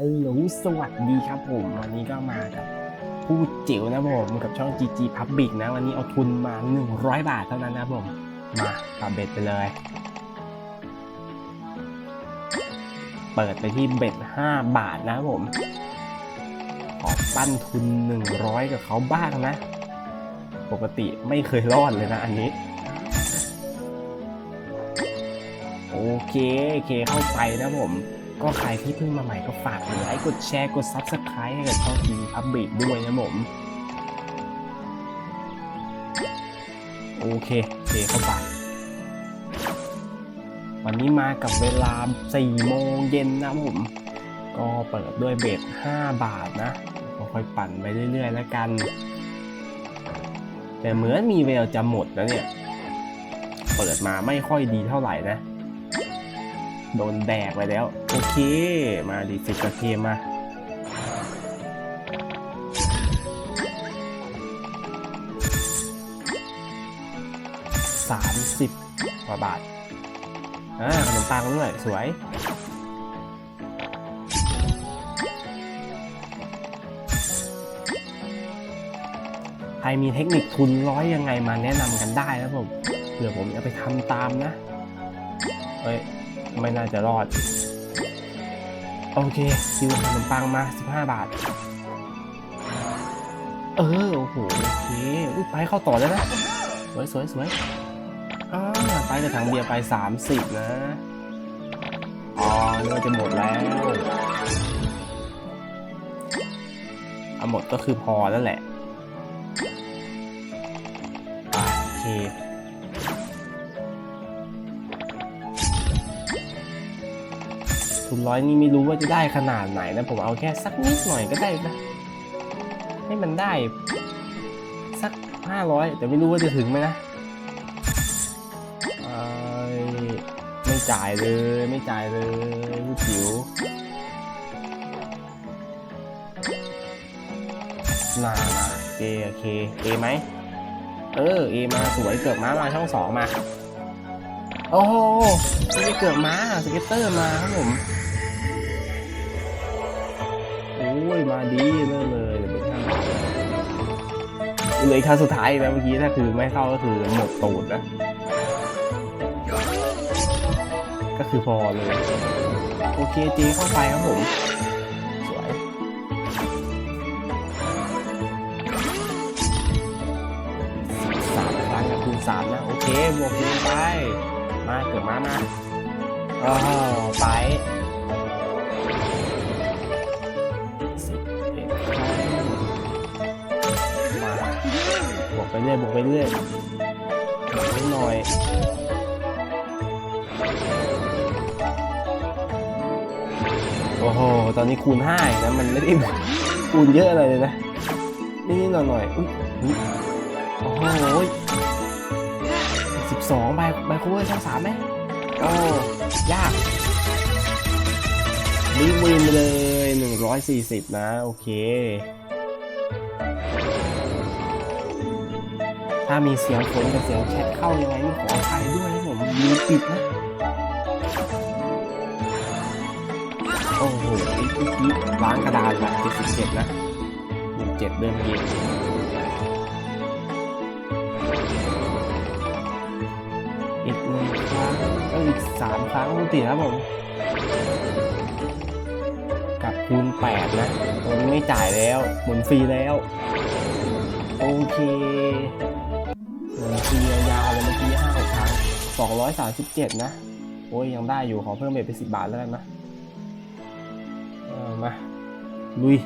ฮัลโหล สวัสดีครับผม วันนี้ก็มากับผู้จิ๋วนะผมกับช่อง GG Public นะ วันนี้เอาทุนมา 100 บาทเท่านั้นนะผม มาปรับเบ็ดไปเลย เปิดไปที่เบ็ด 5 บาทนะผม ขอปั้นทุน 100 กับเขาบ้างนะ ปกติไม่เคยรอดเลยนะอันนี้ โอเคโอเคเข้าไปนะผม ก็ใครที่เพิ่งมาใหม่ก็ฝากกดไลค์กดแชร์กด Subscribe ให้กับช่องทีพับบิกด้วยนะผมโอเคเคเข้าไปวันนี้มากับเวลา 4 โมงเย็นนะผม ก็เปิดด้วยเบส5บาทนะค่อยปั่นไปเรื่อยๆแล้วกัน แต่เหมือนมีเวลจะหมดนะเนี่ย เปิดมาไม่ค่อยดีเท่าไหร่นะ โดนแดกไปแล้ว โอเค มาดิสิกระเทียมมาสามสิบกว่าบาท อ่า ขนมปังด้วย สวยใครมีเทคนิคทุนร้อยยังไงมาแนะนำกันได้นะผมเผื่อผมจะไปทำตามนะ เฮ้ย ไม่น่าจะรอด โอเคคิวขนมปังมา 15 บาท เออ โอ้โห โอเคอุ๊ยไปเข้าต่อแล้วนะ สวยสวยสวยอ่าไปกับถังเบียร์ไป 30 นะอ๋อนี่าจะหมดแล้วเอาหมดก็คือพอแล้วแหละโอเค ทุนร้อยนี่ไม่รู้ว่าจะได้ขนาดไหนนะ ผมเอาแค่สักนิดหน่อยก็ได้นะ ให้มันได้ สักห้าร้อยแต่ไม่รู้ว่าจะถึงไหมนะไม่จ่ายเลยไม่จ่ายเลยผู้จิ๋วน่ามาเอโอเคเอไหมเออเอมาสวยเกิดม้ามาช่องสองมา โอ้โหไม่ได้เกิดม้าสเก็ตเตอร์มาครับผมโอ้ยมาดีเลยเลยเดี๋ยวไปข้างหลังเหลยคันสุดท้ายนะเมื่อกี้ถ้าคือไม่เข้าก็คือหมดตูดนะก็คือพอเลย โอเคเจเข้าไปครับผมสวยสามครั้งกับคูณสามนะ โอเคบวกคูณไป มาเกิดมามาอ๋อไปบเอ็ดครั้งมาบวกไปเรื่อยบวกไปเรื่อยบวกนิดหน่อยโอ้โห ตอนนี้คูณห้านะ มันไม่ได้คูณเยอะอะไรเลยนะนิดๆหน่อยๆอุ๊ยอุ๊ยโอ้โห สองใบใบคูเวอร์ช่องสามไหมโอ้ ยากบิ๊กวินไปเลยหนึ่งร้อยสี่สิบนะ โอเค ถ้ามีเสียงฝนกับเสียงแชทเข้ายังไงนี่ขออภัยด้วยนะผมมีปิดนะ โอ้โหเมื่อกี้ล้างกระดานละเจ็ดสิบเจ็ดนะหนึ่งเจ็ดเดิมเย็น อีกสามครั้งคุณติครับผมกับคูณแปดนะตรงนี้ไม่จ่ายแล้วหมุนฟรีแล้ว โอเคหมุนฟรียาวเลยเมื่อกี้ห้าหกครั้งสองร้อยสามสิบเจ็ดนะ โอ้ยยังได้อยู่ขอเพิ่มเบ็ดไปสิบบาทแล้วกันนะเอามา ลุย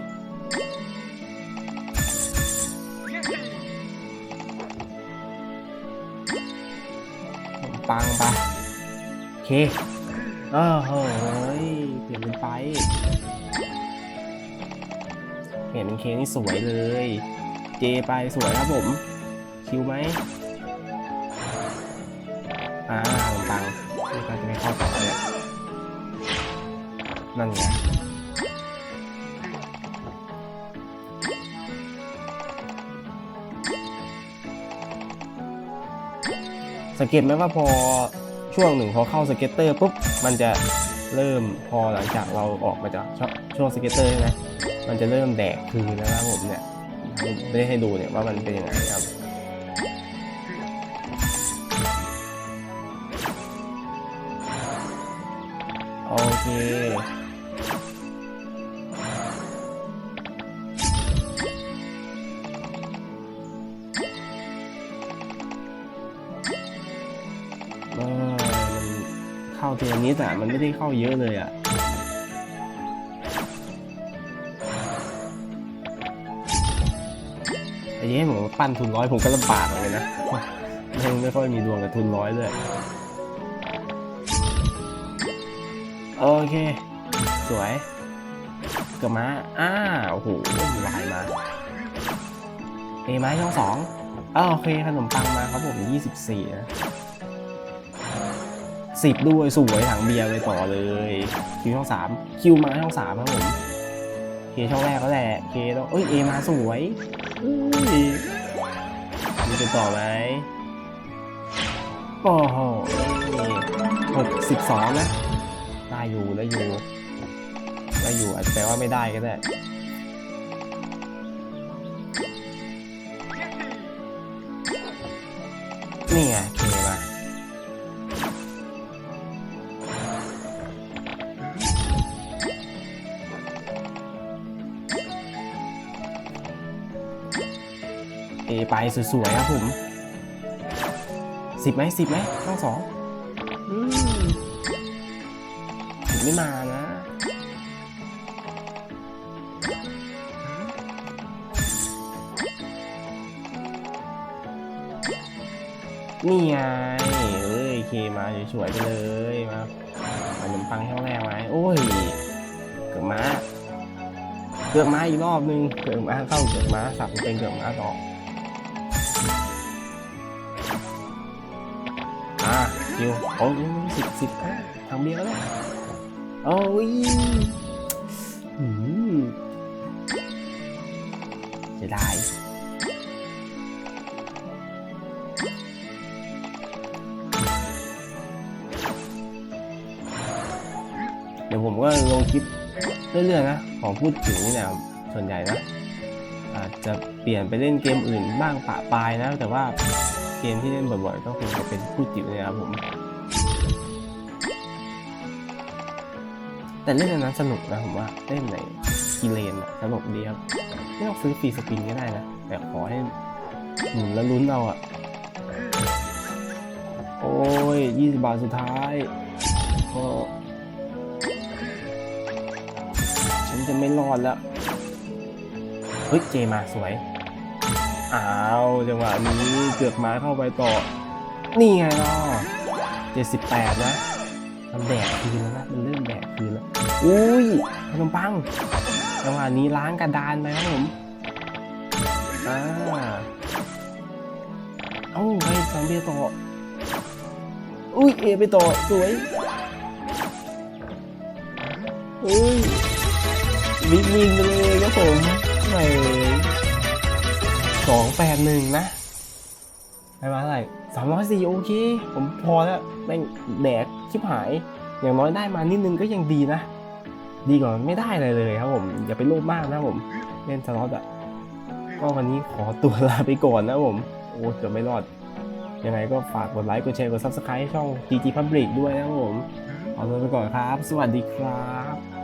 ปังไป เคเออโหยเปลี่ยนเป็นไป เห็นเป็นเคนี่สวยเลย เจไปสวยครับผม คิวไหมอ่าขนมปังนี่ก็จะไม่เข้าต่อเลยนั่นไงสังเกตไหมว่าพอ ช่วงหนึ่งพอเข้าสเก็ตเตอร์ปุ๊บมันจะเริ่มพอหลังจากเราออกมาจากช่วงสเก็ตเตอร์ใช่ไหมมันจะเริ่มแดกคืนนะครับผมเนี่ยไม่ได้ให้ดูเนี่ยว่ามันเป็นยังไงครับโอเคออมัน เข้าเทนนิสอ่มันไม่ได้เข้าเยอะเลยอะไอ้เย้ผมปั้นทุนร้อยผมก็ลำบากเหมือนะยังไม่ค่อยมีดวงกับทุนร้อยเลยโอเค สวยกับมาอ้าโอ้โหลายมาเอไม้ช่องสองอ้าวโอเคขนมปังมาครับผมยี่สิบสี่นะ สิบด้วยสวยถังเบียร์ไปต่อเลยคิวช่องสามคิวมาช่องสามครับผมเคช่องแรกก็แหละเคแล้วเอ้ยเอมาสวยอุ้ยมีจะต่อไหมโอ้โหหกสิบสองนะ ได้อยู่ได้อยู่ได้อยู่อาจจะแปลว่าไม่ได้ก็ได้นี่ไงเค เอไปสวยๆครับผมสิบไหมสิบไหมทั้งสองอืมไม่มานะนี่ไงเอ้ยเคมาสวยๆไปเลยมาขนมปังช่องแรกไหมโอ้ย เกือบม้าเกือบม้าอีกรอบนึง เกือบม้าเข้าเกือบม้าสับเป็นเกือบม้าต่อ คิวโอ้ยสิบสิบทางเบียร์แล้วโอ้ยอืมจะได้เดี๋ยวผมก็ลงคลิปเรื่อยๆนะของพูดถึงเนี่ยส่วนใหญ่นะอาจจะเปลี่ยนไปเล่นเกมอื่นบ้างปะปลายนะ แต่ว่า เกมที่เล่นบ่อยๆก็คงจะเป็นพูดจิ๋วเนี่ยครับผม แต่เล่นอันนั้นสนุกนะผมว่าเล่นในกีเลนอะสนุกดีครับไม่ต้องซื้อฟรีสปินก็ได้นะ แต่ขอให้หมุนแล้วลุ้นเอาอะโอ้ยยี่สิบบาทสุดท้ายก็ฉันจะไม่รอดแล้ว เฮ้ย เจมาสวย อ้าวจังหวะนี้เกือบมาเข้าไปต่อ นี่ไงเนาะเจ็ดสิบแปดนะมันแดกคืนแล้วนะมันเริ่มแดกคืนแล้ว อุ้ยขนมปังจังหวะนี้ล้างกระดานไปครับผมอ่าเอ้าไปสองเบียต่อ อุ้ยเอไปต่อ สวยอุ้ยบิ๊กวินไปเลยครับผมไม่ สองแปดหนึ่งนะไปมาเท่าไรสามร้อยสี่โอเค ผมพอแล้วแม่งแดกชิบหาย อย่างน้อยได้มานิดนึงก็ยังดีนะ ดีกว่าไม่ได้อะไรเลยครับผม อย่าไปโลภมากนะผม เล่นสล็อตอะก็วันนี้ขอตัวลาไปก่อนนะผม โอ้เกือบไม่รอด ยังไงก็ฝากกดไลค์ กดแชร์ กด subscribe ให้ช่อง GG Public ด้วยนะผม ขอตัวไปก่อนครับ สวัสดีครับ